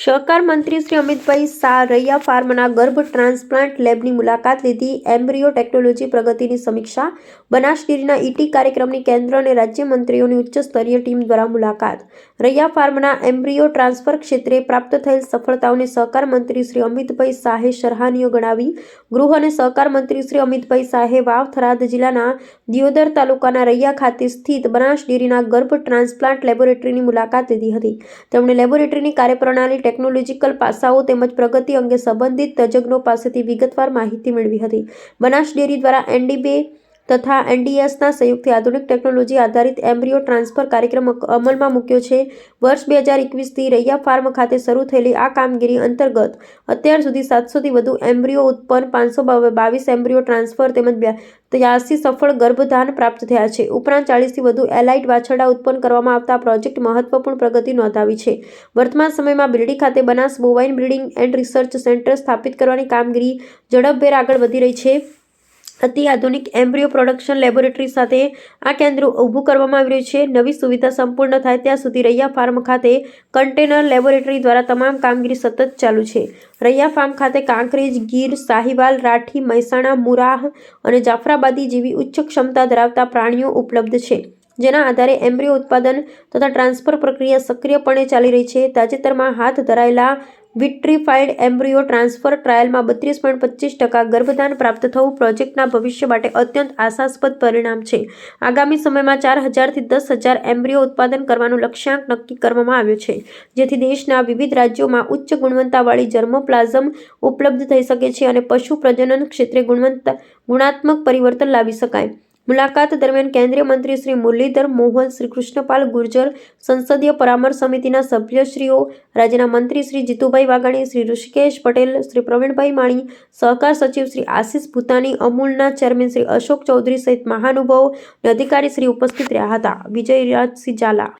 સહકાર મંત્રી શ્રી અમિતભાઈ શાહ રૈયા ફાર્મના ગર્ભ ટ્રાન્સપ્લાન્ટ લેબની મુલાકાત લીધી. એમ્બ્રિયો ટેકનોલોજી પ્રગતિની સમીક્ષા બનાસ ડેરીના ઈટી કાર્યક્રમની કેન્દ્ર અને રાજ્ય મંત્રીઓની ઉચ્ચ સ્તરીય ટીમ દ્વારા મુલાકાત. રૈયા ફાર્મના એમ્બ્રિયો ટ્રાન્સફર ક્ષેત્રે પ્રાપ્ત થયેલ સફળતાઓને સહકાર મંત્રી શ્રી અમિતભાઈ શાહે સરાહનીય ગણાવી. ગૃહ અને સહકાર મંત્રી શ્રી અમિતભાઈ શાહે વાવ થરાદ જિલ્લાના દિયોદર તાલુકાના રૈયા ખાતે સ્થિત બનાસ ડેરીના ગર્ભ ટ્રાન્સપ્લાન્ટ લેબોરેટરીની મુલાકાત લીધી હતી. તેમણે લેબોરેટરીની કાર્યપ્રણાલી ટેકનોલોજીકલ પાસાઓ તેમજ પ્રગતિ અંગે સંબંધિત તજજ્ઞો પાસેથી વિગતવાર માહિતી મેળવી હતી. બનાસ ડેરી દ્વારા એનડીબે તથા એનડીએસના સંયુક્ત આધુનિક ટેકનોલોજી આધારિત એમ્બ્રિયો ટ્રાન્સફર કાર્યક્રમ અમલમાં મૂક્યો છે. વર્ષ બે હજાર એકવીસથી રૈયા ફાર્મ ખાતે શરૂ થયેલી આ કામગીરી અંતર્ગત અત્યાર સુધી સાતસોથી વધુ એમ્બ્રિયો ઉત્પન્ન, પાંચસો બાવીસ એમ્બ્રિયો ટ્રાન્સફર તેમજ ત્યાસી સફળ ગર્ભધાન પ્રાપ્ત થયા છે. ઉપરાંત ચાળીસથી વધુ એલાઇટ વાછરડા ઉત્પન્ન કરવામાં આવતા પ્રોજેક્ટ મહત્વપૂર્ણ પ્રગતિ નોંધાવી છે. વર્તમાન સમયમાં બિલ્ડી ખાતે Banas bovine breeding and research centre સ્થાપિત કરવાની કામગીરી ઝડપભેર આગળ વધી રહી છે. અતિ આધુનિક એમ્બ્રિયો પ્રોડક્શન લેબોરેટરી સાથે આ કેન્દ્ર ઊભું કરવામાં આવી રહ્યું છે. નવી સુવિધા સંપૂર્ણ થાય ત્યાં સુધી રૈયા ફાર્મ ખાતે કન્ટેનર લેબોરેટરી દ્વારા તમામ કામગીરી સતત ચાલુ છે. રૈયા ફાર્મ ખાતે કાંકરેજ, ગીર સાહિવાલ રાઠી, મહેસાણા, મુરાહ અને જાફરાબાદી જેવી ઉચ્ચ ક્ષમતા ધરાવતા પ્રાણીઓ ઉપલબ્ધ છે, જેના આધારે એમ્બ્રિયો ઉત્પાદન તથા ટ્રાન્સફર પ્રક્રિયા સક્રિયપણે ચાલી રહી છે. તાજેતરમાં હાથ ધરાયેલા વિટ્રીફાઈડ એમ્બ્રિયો ટ્રાન્સફર ટ્રાયલમાં બત્રીસ પોઈન્ટ પચીસ ટકા ગર્ભધાન પ્રાપ્ત થવું પ્રોજેક્ટના ભવિષ્ય માટે અત્યંત આશાસ્પદ પરિણામ છે. આગામી સમયમાં ચાર હજારથી દસ હજાર એમ્બ્રિયો ઉત્પાદન કરવાનો લક્ષ્યાંક નક્કી કરવામાં આવ્યો છે, જેથી દેશના વિવિધ રાજ્યોમાં ઉચ્ચ ગુણવત્તાવાળી જર્મોપ્લાઝમ ઉપલબ્ધ થઈ શકે છે અને પશુ પ્રજનન ક્ષેત્રે ગુણવત્તા ગુણાત્મક પરિવર્તન લાવી શકાય. મુલાકાત દરમિયાન કેન્દ્રીય મંત્રી શ્રી મુરલીધર મોહન શ્રી કૃષ્ણપાલ ગુર્જર સંસદીય પરામર્શ સમિતિના સભ્યશ્રીઓ, રાજ્યના મંત્રી શ્રી જીતુભાઈ વાઘાણી, શ્રી ઋષિકેશ પટેલ, શ્રી પ્રવીણભાઈ માણી સહકાર સચિવ શ્રી આશિષ ભૂતાની, અમૂલના ચેરમેન શ્રી અશોક ચૌધરી સહિત મહાનુભાવો અને અધિકારી શ્રી ઉપસ્થિત રહ્યા હતા. વિજય રાજસિંહ ઝાલા